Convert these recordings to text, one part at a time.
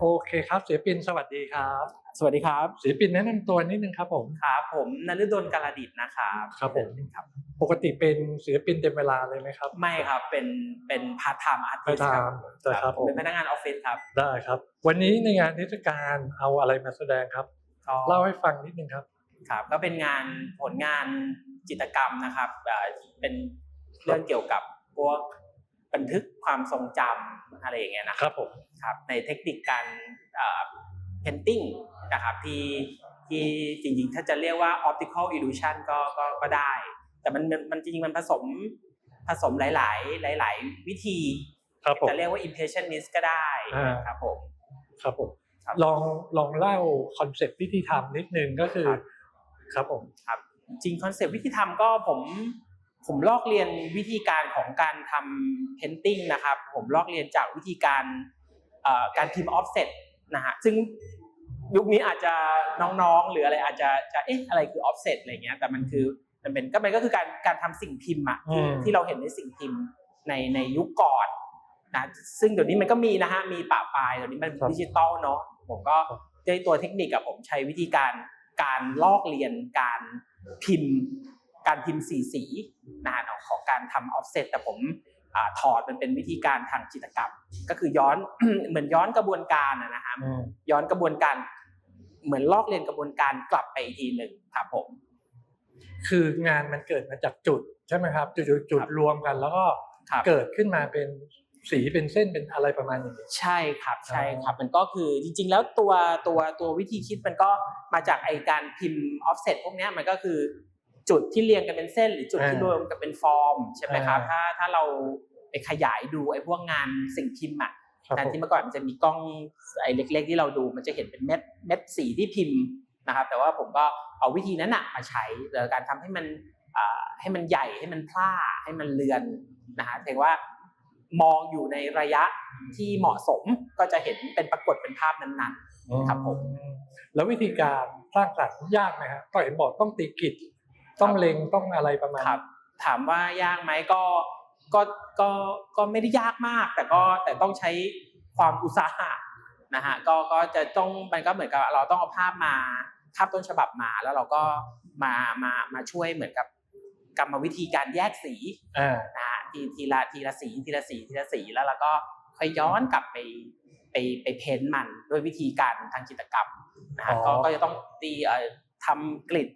โอเคครับศิลปินสวัสดีครับสวัสดีครับศิลปินแนะนำตัวนิดนึงครับผมครับผมนฤดลกาลดิตนะครับครับผมครับปกติเป็นศิลปินเต็มเวลาเลยไหมครับไม่ครับเป็นเป็นพาร์ทไทม์อาร์ไปติสตาครัมบนะครับผมเป็นพนักงานออฟฟิศครับได้ครับ วันนี้ในงานเทศกาลเอาอะไรมาแสดงครับ ก็เล่าให้ฟังนิดนึงครับ ครับก็เป็นงานผลงานจิตรกรรมนะครับเอ่อเป็นเรื่องเกี่ยวกับพวก บันทึกความทรงจำอะไรอย่างเงี้ยนะคครัรับบผมครับในเทคนิคการเอ่อ painting นะครับที่ที่จริงๆ ถ้าจะเรียกว่า optical illusion ก็ก็ก็ได้ แต่มันมันมันจริงๆ มันผสมผสมหลาย ๆ หลาย ๆ วิธีครับผมจะเรียกว่า impressionist ก็ได้อ่าครับผมครับผมครับลองลองเล่าคอนเซ็ปต์วิธีทำนิดนึงก็คือครับครับผมครับจริงคอนเซปต์วิธีทำก็ผม ผมลอกเรียนวิธีการของการทำ painting นะครับ ผมลอกเรียนจากวิธีการเอ่อการพิมพ์ offset นะฮะซึ่งยุคนี้อาจจะน้องๆ หรืออะไรอาจจะจะเอ๊ะอะไรคือ offset อะไรเงี้ยแต่มันคือมันเป็นก็มันก็คือการการทำสิ่งพิมพ์อะที่ที่เราเห็นในสิ่งพิมพ์ในในยุคก่อนนะซึ่งเดี๋ยวนี้มันก็มีนะฮะมีปะปลายเดี๋ยวนี้มันดิจิตอลเนาะผมก็ด้วยตัวเทคนิคกับผมใช้วิธีการการลอกเรียนการพิมพ์ การพิมพ์สีสีนะฮะของของการทำ offset แต่ผมอ่าถอดมันเป็นวิธีการทางจิตรกรรม ก็คือย้อนเหมือนย้อนกระบวนการอะนะฮะอืมย้อนกระบวนการเหมือนลอกเรียนกระบวนการกลับไปอีกทีหนึ่งครับผม คืองานมันเกิดมาจากจุดใช่ไหมครับ จุดจุดจุดครับรวมกัน แล้วก็ครับเกิดขึ้นมาเป็นสีเป็นเส้นเป็นอะไรประมาณอย่างนี้ใช่ครับใช่ครับมันก็คือจริง ๆ แล้วตัวตัวตัววิธีคิดมันก็มาจากไอการพิมพ์ offset พวกเนี้ยมันก็คือ จุดที่เรียงกันเป็นเส้น หรือจุดที่อ่ารวมกันเป็นฟอร์มใช่ไหมครับอ่าถ้าถ้าเราไปขยายดูไอ้พวกงานสิ่งพิมพ์อะครับงานผมที่เมื่อก่อนมันจะมีกล้องไอ้เล็ก ๆ ที่เราดูมันจะเห็นเป็นเม็ดเม็ดสีที่พิมพ์นะครับ แต่ว่าผมก็เอาวิธีนั้นนะมาใช้โดยการทำให้มันอ่าให้มันใหญ่ให้มันพล่าให้มันเลือนนะฮะเรียกว่ามองอยู่ในระยะที่เหมาะสมก็จะเห็นเป็นปรากฏเป็นภาพนั้นครับผมแล้ววิธีการสร้างสรรค์ยากไหมครับก็เห็นบอกต้องตีกิจ ต้องเล็งต้องอะไรประมาณๆครับ ถามว่ายากไหมก็ก็ก็ก็ไม่ได้ยากมาก แต่ก็แต่ต้องใช้ความอุตสาหะนะฮะก็ก็จะต้องมันก็เหมือนกับเราต้องเอาภาพมาภาพต้นฉบับมาแล้วเราก็มามามาช่วยเหมือนกับกรรมวิธีการแยกสีอ่านะฮะทีทีละทีละสีทีละสีทีละสีแล้วเราก็ค่อยย้อนกลับไปไปไปเพ้นท์มันด้วยวิธีการทางจิตรกรรมนะฮะอ๋อก็ก็จะต้องตีเอ่อทำกริด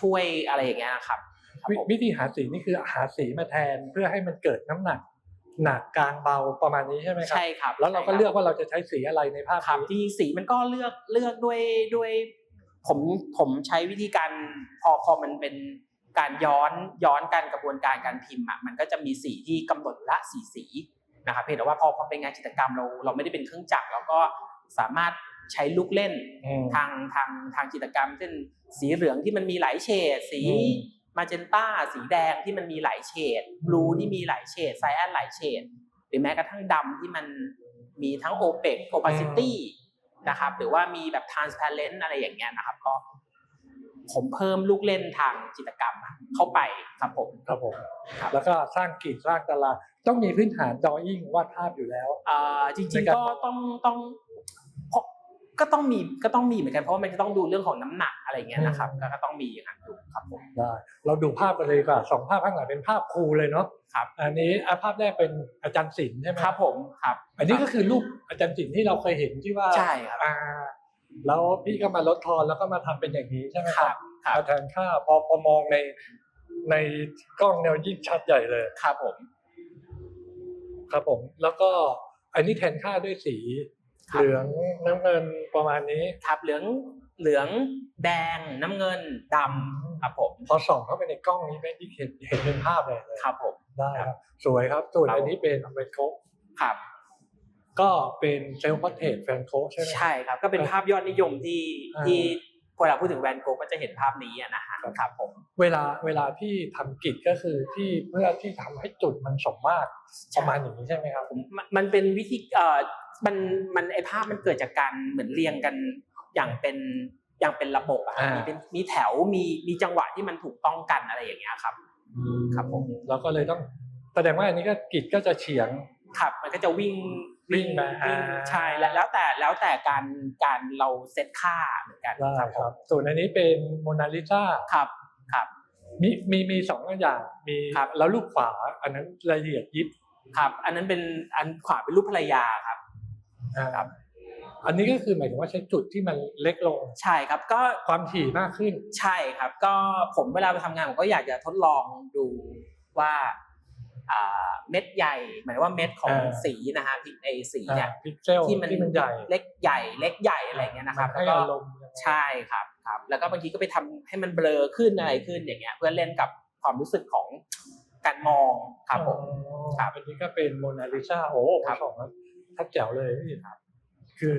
ช่วยอะไรอย่างเงี้ยนะครับครับวิผมวิธีหาสีนี่คือหาสีมาแทนเพื่อให้มันเกิดน้ำหนัก หนักกลางเบาประมาณนี้ใช่ไหมครับ ใช่ครับแล้วเราก็ใช่คบ เลือกว่าเราจะใช้สีอะไรในภาพครับนี้จริงๆสีมันก็เลือกเลือกด้วยด้วย ผมผมใช้วิธีการพอพอมันเป็นการย้อนย้อนการกระบวนการการพิมพ์อะมันก็จะมีสีที่กำหนดละสีสีนะครับเพียงแต่ว่าพอพอเป็นงานจิตรกรรมเราเราไม่ได้เป็นเครื่องจักรเราก็สามารถ ใช้ลูกเล่นอืมทางทางทางจิตรกรรม เช่นสีเหลืองที่มันมีหลายเฉดสีอืมมาเจนต้า สีแดงที่มันมีหลายเฉดบลูที่มีหลายเฉดไซแอนหลายเฉดหรือแม้กระทั่งดำที่มันมีทั้งโอเปกโอปาซิตี้นะครับหรือว่ามีแบบ transparent อะไรอย่างเงี้ยนะครับก็ผมเพิ่มลูกเล่นทางจิตรกรรมเข้าไปครับผมครับผมครับแล้วก็สร้างกรีดสร้างตารางต้องมีพื้นฐานดออิ่งวาดภาพอยู่แล้วอ่าจในริงการๆก็ต้องต้องเพราะ ก็ต้องมีก็ต้องมีเหมือนกันเพราะว่ามันจะต้องดูเรื่องของน้ำหนักอะไรอย่างเงี้ยนะครับก็ก็ต้องมีอย่างนั้นอยู่ครับผม ได้เราดูภาพกันเลยดีกว่าสองภาพข้างหลังเป็นภาพครูเลยเนาะครับ อันนี้อะภาพแรกเป็นอาจารย์ศิลป์ใช่ไหมครับผมครับอันนี้ก็คือรูปอาจารย์ศิลป์ที่เราเคยเห็นที่ว่าใช่ครับ อ่าแล้วพี่ก็มาลดทอนแล้วก็มาทำเป็นอย่างนี้ใช่ไหมคครัรับบครับ เอาแทนค่าพอพอมองในในกล้องแนวยิ่งชัดใหญ่เลย ครับผม ครับผมแล้วก็อันนี้แทนค่าด้วยสีครับ เหลืองน้ำเงินประมาณนี้ครับเหลืองเหลืองแดงน้ำเงินดำครับผมพอส่องเข้าไปในกล้องนี้แม่งที่เห็นเห็นเป็นภาพเลยครับผมได้ครับ สวยครับส่วนครับอันนี้เป็นเวนโคกครับ ก็เป็นเซลฟ์พอร์เทรตแฟนโคกใช่ไหมใช่ครับ ก็เป็นภาพยอดนิยมที่อ่าที่เวลาพูดถึงแวนโกะก็จะเห็นภาพนี้อะนะฮะครับผมเวลาเวลาที่ทำกิจก็คือที่เพื่อที่ทำให้จุดมันสมมาตรประมาณอย่างนี้ใช่ไหมครับ มันมันเป็นวิธีเอ่อ มันมันไอภาพมันเกิดจากการเหมือนเรียงกันอย่างเป็นอย่างเป็นระบบอะอ่ามี มีเป็นมีแถวมีมีจังหวะที่มันถูกต้องกันอะไรอย่างเงี้ยครับ ครับผม เราก็เลยต้องแสดงว่าอันนี้ก็กิจก็จะเฉียง ครับมันก็จะวิ่งวิ่งมาวิ่งอ่า ใช่แล้วแล้วแต่แล้วแต่การการเราเซตค่าเหมือนกันได้ครับครับส่วนอันนี้เป็นโมนาลิซาครับครับ มีมีมีสองอย่างมีครับ แล้วรูปขวาอันนั้นละเอียดยิบ ครับ อันนั้นเป็นอันขวาเป็นรูปภรรยาครับ อ่าครับอันนี้ก็คือหมายถึงว่าใช้จุดที่มันเล็กลง ใช่ครับก็ความถี่มากขึ้น ใช่ครับ ก็ผมเวลาไปทำงานผมก็อยากจะทดลองดูว่าอ่าเม็ดใหญ่ หมายว่าเม็ดของอ่า สีนะฮะพิกไอสีเนี่ยอ่าพิกเซลที่มันที่มันใหญ่เล็กใหญ่ เล็กใหญ่อะไรอย่างเงี้ยนะครับมัให้แล้วก็อารมณ์ยังไงใช่ครับครับ แล้วก็บางทีก็ไปทำให้มันเบลอขึ้นอะไรขึ้นอย่างเงี้ย เพื่อเล่นกับความรู้สึกของการมองครับผมอ๋อครับอันนี้ก็เป็นโมนาลิซาโอ้ครับสองครับ ทับแจ๋วเลยพี่ครับ คือ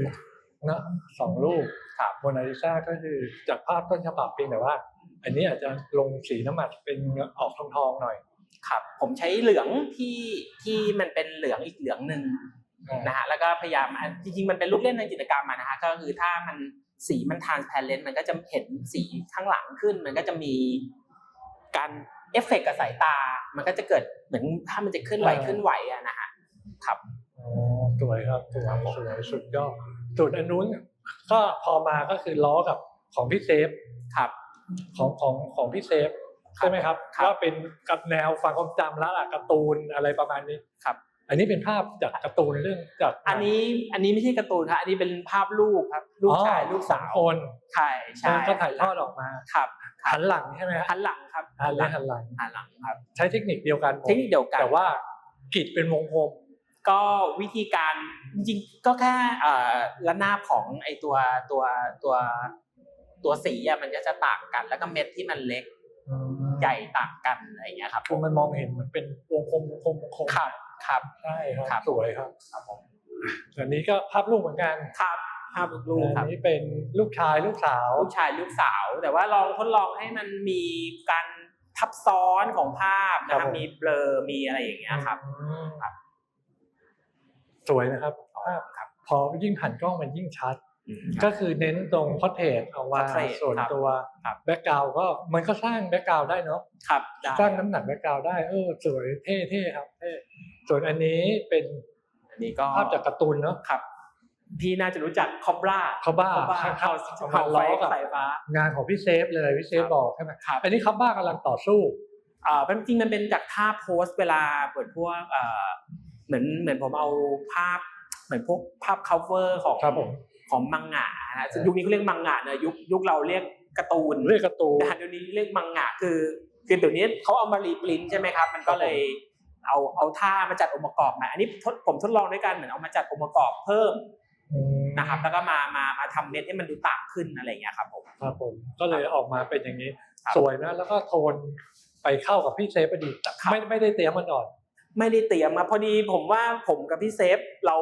นะสองรูปครับโมนาลิซาก็คือจากภาพต้นฉบับเพียงแต่ว่า อันนี้อาจจะลงสีน้ำมันเป็นออกทองๆหน่อย ครับผมใช้เหลืองที่ที่มันเป็นเหลืองอีกเหลืองหนึ่งอ่านะฮะแล้วก็พยายามอะจริงๆมันเป็นลูกเล่นทางจิตรกรรมอะนะฮะก็คือถ้ามันสีมันทานแพลนมันก็จะเห็นสีข้างหลังขึ้น มันก็จะมีการเอฟเฟกต์กับสายตา มันก็จะเกิดเหมือนถ้ามันจะเคลื่อนไหวเคลื่อนไหวอะนะฮะครับอ๋อ สวยครับสวยสวยสุดยอดส่วนอันนู้นก็พอมาก็คือล้อกับของพี่เซฟครับของของของพี่เซฟใช่ไหมครับครับว่าเป็นกับแนวความความจำแล้วล่ะการ์ตูนอะไรประมาณนี้ครับ อันนี้เป็นภาพจากการ์ตูนเรื่องจากอันนี้อันนี้ไม่ใช่การ์ตูนครับอันนี้เป็นภาพลูกครับลูกชายอ๋อลูกสาวคนใช่ใช่ก็ถ่ายทอดออกมาครับหันหลังใช่ไหมฮะหันหลังครับหันหลังหันหลังหันหลังครับ ใช้เทคนิคเดียวกัน เทคนิคเดียวกันแต่ว่าขีดเป็นวงกลม ก็วิธีการจริงๆก็แค่เอ่อระนาบของไอตัวตัวตัวตัวสีอะมันก็จะต่างกัน แล้วก็เม็ดที่มันเล็กใหญ่ต่างกันอะไรอย่างเงี้ยครับคือมันมองเห็นเหมือนเป็นวงกลมวงกลมวงกลมครับครับใช่ครับครับสวยครับครับผมอันนี้ก็ภาพลูกเหมือนกันครับภาพลูกคอัรับนนี้เป็นลูกชายลูกสาวลูกชายลูกสาว แต่ว่าลองทดลองให้มันมีการทับซ้อนของภาพนะคครัรับบผมมีเบลอมีอะไรอย่างเงี้ยครับอืมครับ สวยนะครับภาพครับพอยิ่งหันกล้องมันยิ่งชัดอืมก็คือเน้นตรงพอเทรตเอาว่า portrait ส่วนครับตัวครับแบ็กกราวก็มันก็สร้างแบ็กกราวได้เนาะครับได้สร้างน้ำหนักแบ็กกราวได้เออสวยเท่เท่ครับเท่ส่วนอันนี้เป็นอันนี้ก็ภาพจากการ์ตูนเนาะครับพี่น่าจะรู้จักคอบราเขาบ้าเขาบ้าใช่ครัเขาบเขาล้ไฟอกับสายฟ้างานของพี่เซฟเลยพี่เซฟครับบอกใช่ไหมครับอันนี้เขาบ้ากำลังต่อสู้อ่าเป็นจริงมันเป็นจากภาพโพสต์เวลาเปิดพวก เอ่อเหมือนเหมือนผมเอาภาพเหมือนพวกภาพ cover ของครับผม ของมังงะนะซึ่งยุคนี้เขาเรียกมังงะเนอะยุคยุคเราเรียกการ์ตูนเรียกการ์ตูนนะฮะเดี๋ยวนี้เรียกมังงะคือคือเดี๋ยวนี้เขาเอามารีปรินท์ใช่ไหมครับ มันก็เลยเอาเอาท่ามาจัดองค์ประกอบมาอันนี้ทดผมทดลองด้วยกันเหมือนเอามาจัดองค์ประกอบเพิ่มอืมนะครับ แล้วก็มามามาทำเม็ดให้มันดูต่างขึ้นอะไรอย่างเงี้ยครับผม ครับผมก็เลยออกมาเป็นอย่างนี้ ครับสวยนะแล้วก็โทนไปเข้ากับพี่เซฟพอดีแต่ครับ ไม่ไม่ได้เตรียมมันก่อน ไม่ได้เตรียมมาพอดีผมว่าผมกับพี่เซฟเรา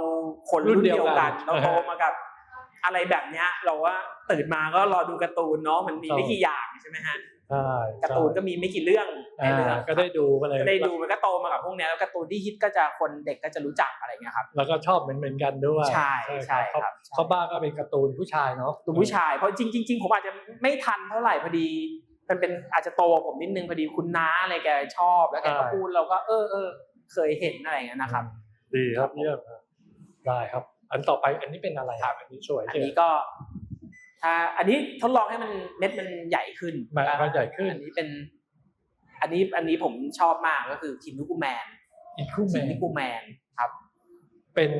คนรุ่นเดียวกันรุ่นเดียวกัน เราโตมากับ อะไรแบบเนี้ย เราว่าตื่นมาก็รอดูการ์ตูนเนาะมันมีครับไม่กี่อย่างใช่ไหมฮะใช่การ์ตูนก็มีไม่กี่เรื่องในอ่าเรื่องก็ได้ดูก็เลยก็ได้ดูมันก็โตมากับพวกเนี้ยแล้วการ์ตูนที่ฮิตก็จะคนเด็กก็จะรู้จักอะไรเงี้ยครับแล้วก็ชอบเหมือนเหมือนกันด้วยใช่ใช่ครับครับเขาเขาบ้าก็เป็นการ์ตูนผู้ชายเนาะตัวผู้ชายเพราะจริงๆจริงๆผมอาจจะไม่ทันเท่าไหร่พอดี มันเป็นอาจจะโตกว่าผมนิดนึงพอดีคุณน้าอะไรแกชอบแล้วแกก็พูดเราก็เออเออ เคยเห็นอะไรอย่างเงี้ยนะครับ ดีครับเยี่ยมครับได้ครับ อันต่อไปอันนี้เป็นอะไรครับอันนี้สวยอันเจ๋งนี้ก็ถ้าอันนี้ทดลองให้มันเม็ดมันใหญ่ขึ้นมันมันใหญ่ขึ้น อันนี้เป็น อันนี้อันนี้ผมชอบมากก็คือคิมนุกุแมนอีกคู่แมคิมนนุกุแมนครับ เป็น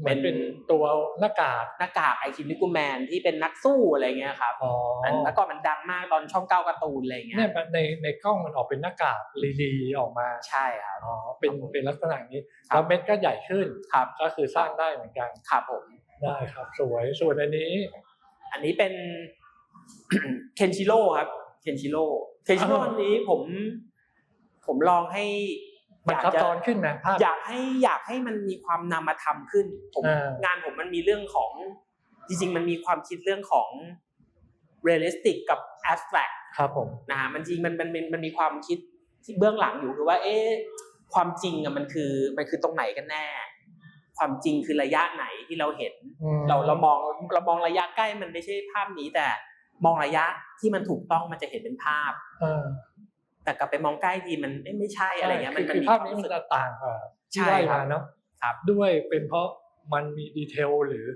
เหมือนเป็เป็นนตัวหน้ากากหน้ากากไอคิมนุกุแมนที่เป็นนักสู้อะไรเงี้ยครับอ๋ออันแล้วก็มันดังมากตอนช่องเก้าการ์ตูนอะไรเงี้ยเนี่ยในในกล้องมันออกเป็นหน้ากากลีๆออกมาใช่ครับอ๋อเป็นเป็นลักษณะนี้ครับแล้วเม็ดก็ใหญ่ขึ้นครับก็คือสร้างได้เหมือนกันครับผมได้ครับสวยส่วนอันนี้ อันนี้เป็นเคนชิโร่ครับเคนชิโร่เคนชิโร่อ้าวอันนี้ผม ผมลองให้ มันอยากซับจะซ้อนขึ้นนะภาพอยากให้อยากให้มันมีความนามธรรมขึ้นผมอ่างานผมมันมีเรื่องของจริงๆ มันมีความคิดเรื่องของ realistic กับ abstract ครับผมนะฮะมันจริงมันมันมันมันมีความคิดที่เบื้องหลังอยู่คือว่า เอ๊ะความจริงอะมันคือมันคือตรงไหนกันแน่ ความจริงคือระยะไหนที่เราเห็นอืมเราเรามองเรามองระยะใกล้มันไม่ใช่ภาพนี้แต่มองระยะที่มันถูกต้องมันจะเห็นเป็นภาพเออ แต่กลับไปมองใกล้ทีมันเอ๊ะไม่ใช่อะไรเงี้ยมันคืมันอมีภาพควมนี้รู้มันสึกจะต่างกว่าที่ใช่ได้ครัมาบเนาะครับด้วยเป็นเพราะมันมีดีเทลหรือ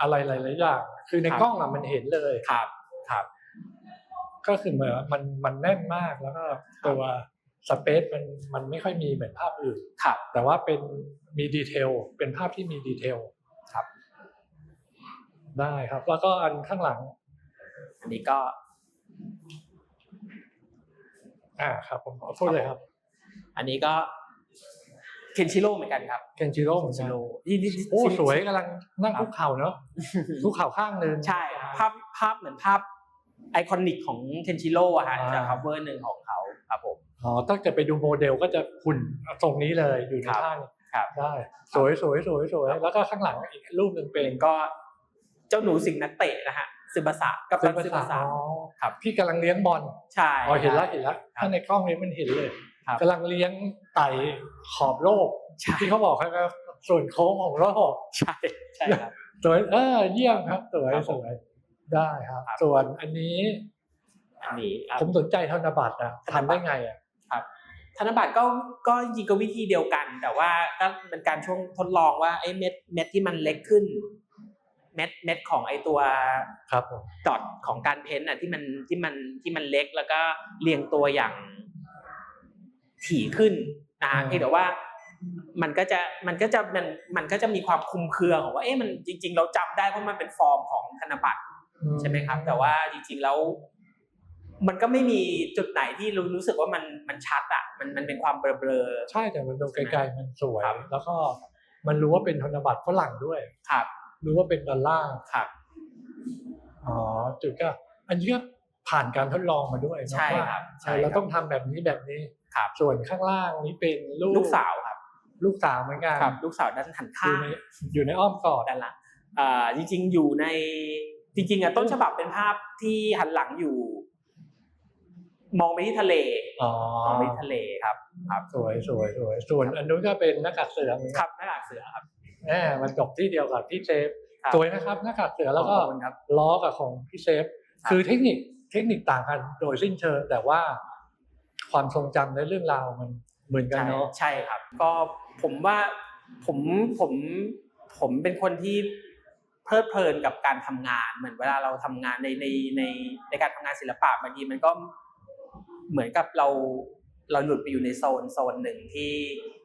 อะไรหลายๆอย่างคือในครับกล้องอะมันเห็นเลยครับครับก็คือเหมือนมันมันแน่นมากแล้วก็ตัวสเปซมันมันไม่ค่อยมีเหมือนภาพอื่นครับแต่ว่าเป็นมีดีเทลเป็นภาพที่มีดีเทลครับ ได้ครับ แล้วก็อันข้างหลัง อันนี้ก็ อ่าครับผมขอโทษเลยครับ อันนี้ก็เคนชิโร่เหมือนกันครับเคนจิโร่เหมือนชิกันโร่นี่นี่โอ้สวยกำลังนั่งครับคุกเข่าเนาะคุกเข่าข้างหนึงใช่ภาพภาพเหมือนภาพไอคอนิกของเคนชิโร่อะฮะอ่าจาก cover หนึ่งของเขาครับผมอ๋อถ้าเกิดไปดูโมเดลก็จะหุ่นตรงนี้เลยอยู่ในครับท่านี้ครับได้สวยสวยสวยสวยครับแล้วก็ข้างหลังอีกรูปหนึ่งเป็นก็เจ้าหนูสิงห์นักเตะนะฮะ ซึบาสะกับตันซึบาสะอ๋อครับพี่กำลังเลี้ยงบอลใช่อ๋อเห็นแล้วเห็นแล้วครับถ้าในกล้องนี้มันเห็นเลยครับกำลังเลี้ยงไต่ขอบโลกใช่ที่เขาบอกครับส่วนโค้งของโลกใช่ใช่ครับสวยเออเยี่ยมครับสวยครับสผมวยได้ครับครับ ส่วนอันนี้อันนี้ครับผมสนใจธนบัตรนะธนบัตรทำได้ไงอะธนบัตรก็ก็จริงก็วิธีเดียวกัน แต่ว่าก็เป็นการช่วงทดลองว่าไอ้เม็ดเม็ดที่มันเล็กขึ้น เม็ดเม็ดของไอ้ตัวครับผมดอทของการเพ้นท์อะที่มันที่มันที่มันเล็กแล้วก็เรียงตัวอย่างถี่ขึ้นนะฮะเพียงแต่ว่ามันก็จะมันก็จะมันมันก็จะมีความคลุมเครือของว่าเอ๊ะมันจริง ๆ เราจำได้เพราะมันเป็นฟอร์มของธนบัตรใช่ไหมครับ แต่ว่าจริง ๆแล้วมันก็ไม่มีจุดไหนที่รู้รู้สึกว่ามันมันชัดอะมันมันเป็นความเบลอใช่แต่มันดูไกลๆมันสวยครับแล้วก็มันรู้ว่าเป็นธนบัตรฝรั่งด้วยๆครับ รู้ว่าเป็นดอลลาร์ครับอ๋อจุดก็ อันนี้ก็ผ่านการทดลองมาด้วยเนอะใช่ว่าครับเออเราต้องทำแบบนี้แบบนี้ครับส่วนข้างล่างนี้เป็นลูกลูกสาวครับ ลูกสาวเหมือนกันครับลูกสาวด้านหันอข้ายู่งในอยู่ในอ้อมกอดด้านหลังอ่าจริง ๆ อยู่ในจริงๆอะต้นฉบับเป็นภาพที่หันหลังอยู่ มองไปที่ทะเลอ๋อมองไปที่ทะเลครับ ครับ สวยสวยสวยส่วนอันนู้นก็เป็นหน้ากากเสือเหมือนคกันรับหน้าหลักเสือครับ แหมมันจบที่เดียวกับที่เซฟครับ สวยนะครับหน้ากากเสือแล้วก็ขอบคุณครับ ล้อกับของพี่เซฟ ครับ คือเทคนิคเทคนิคต่างกันโดยสิ้นเชิงแต่ว่าความทรงจำในเรื่องราวมันเหมือนกันใช่เนาะ ใช่ครับ ก็ผมว่าผมผมผมเป็นคนที่เพลิดเพลินกับการทำงาน เหมือนเวลาเราทำงานในในในในการทำงานศิลปะบางทีมันก็เหมือนกับเรา เราหลุดไปอยู่ในโซนโซนหนึ่งที่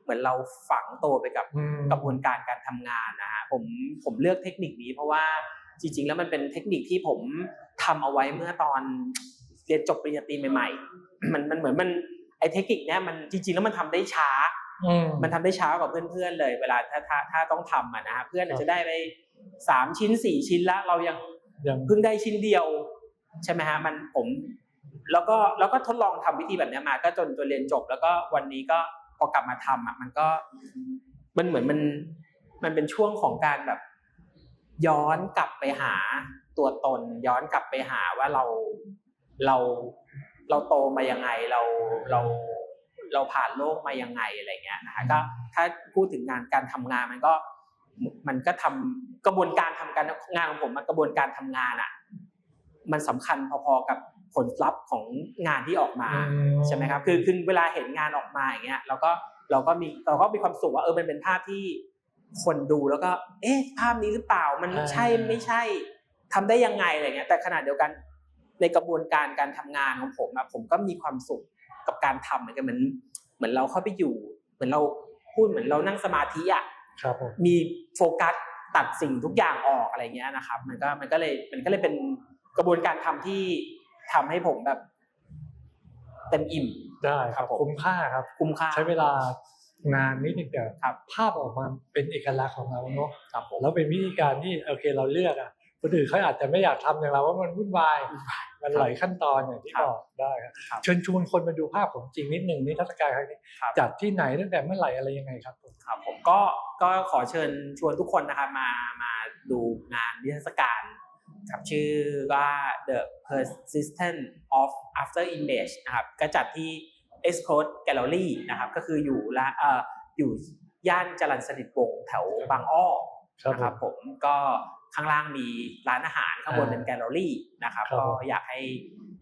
เหมือนเราฝังตัวไปกับอืมกระบวนการการทำงานนะฮะผมผมเลือกเทคนิคนี้เพราะว่าจริง ๆ แล้วมันเป็นเทคนิคที่ผมทำเอาไว้เมื่อตอนเรียนจบปริญญาตรีใหม่ ๆ มันมันเหมือนมันไอเทคนิคเนี้ยมันจริง ๆ แล้วมันทำได้ช้าอืมมันทำได้ช้ากว่าเพื่อนๆเลย เวลาถ้าถ้าถ้าต้องทำอะนะฮะเพื่อนอาจจะได้ไปสามชิ้นสี่ชิ้นแล้วเรายังยังเพิ่งได้ชิ้นเดียวใช่ไหมฮะมันผม แล้วก็แล้วก็ทดลองทำวิธีแบบนี้มา ก็จนจนเรียนจบ แล้วก็วันนี้ก็พอกลับมาทำอะมันก็มันเหมือนมันมันเป็นช่วงของการแบบ ย้อนกลับไปหาตัวตน ย้อนกลับไปหาว่าเราเราเราโตมายังไงเราเราเราผ่านโลกมายังไงอะไรเงี้ยนะฮะก็ถ้าพูดถึงงานการทำงานมันก็มันก็ทำกระบวนการทำการงานของผมมันกระบวนการทำงานอะ มันสำคัญพอๆกับ ผลลัพธ์ของงานที่ออกมาอืใช่ไหมครับคือคือเวลาเห็นงานออกมาอย่างเงี้ยเราก็เราก็มีเราก็มีความสุขว่าเออมันเป็นภาพที่คนดูแล้วก็ เอ๊ะภาพนี้หรือเปล่ามันใช่ไม่ใช่ทำได้ยังไงอะไรเงี้ย แต่ขณะเดียวกันในกระบวนการการทำงานของผมอะผมก็มีความสุขกับการทำเหมือนกันเหมือนเหมือนเราเข้าไปอยู่ เหมือนเราพูดเหมือนเรานั่งสมาธิอะครับผมมีโฟกัสตัดสิ่งทุกอย่างออกอะไรเงี้ยนะครับ มันก็มันก็เลยมันก็เลยเป็นกระบวนการทำที่ ทำให้ผมแบบ เต็มอิ่มได้คครัรับบผมคุ้มค่าครับ คุ้มค่า ใช้เวลางานนิดนึงแต่ครับภาพออกมาเป็นเอกลักษณ์ของเราเนาะครับผมแล้วเป็นวิธีการที่โอเคเราเลือกอะคนอื่นเขาอาจจะไม่อยากทำอย่างเราว่ามันวุ่นวาย มันหลายขั้นตอนอย่างที่ครับบอกได้ครับครับเชิญชวนคนมาดูภาพของจริงนิดหนึ่งนิทรรศการครั้งนี้ครับจัดที่ไหนตั้งแต่เมื่อไหร่อะไรยังไงครับผมครับผมก็ก็ขอเชิญชวนทุกคนนะครับมามาดูงานนิทรรศการ ครับชื่อว่า The Persistence of After Image นะครับก็จัดที่ Explode Gallery นะครับก็คืออยู่ละเอ่ออยู่ย่านจรัญสนิทวงศ์แถวบางอ้อครับนะครับผมก็ข้างล่างมีร้านอาหารข้างบนอ่าเป็นแกลเลอรี่นะครับครับก็ผมอยากให้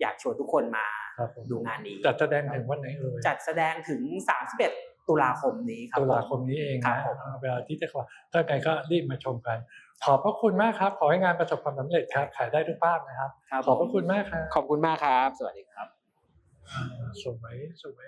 อยากชวนทุกคนมาครับผมดูงานนี้ จัดแสดงถึงวันไหนเอ่ยจัดแสดงถึง 31 ตุลาคมนี้ครับตุลาผมคมนี้เองครันะบผมเวลาที่จะขอถ้าไงก็รีบมาชมกัน ขอบพระคุณมากครับ ขอให้งานประสบความสำเร็จครับขายได้ทุกภาคนะครับครับ ขอบพระคุณมากครับ ขอบคุณมากครับ สวัสดีครับสวยสวย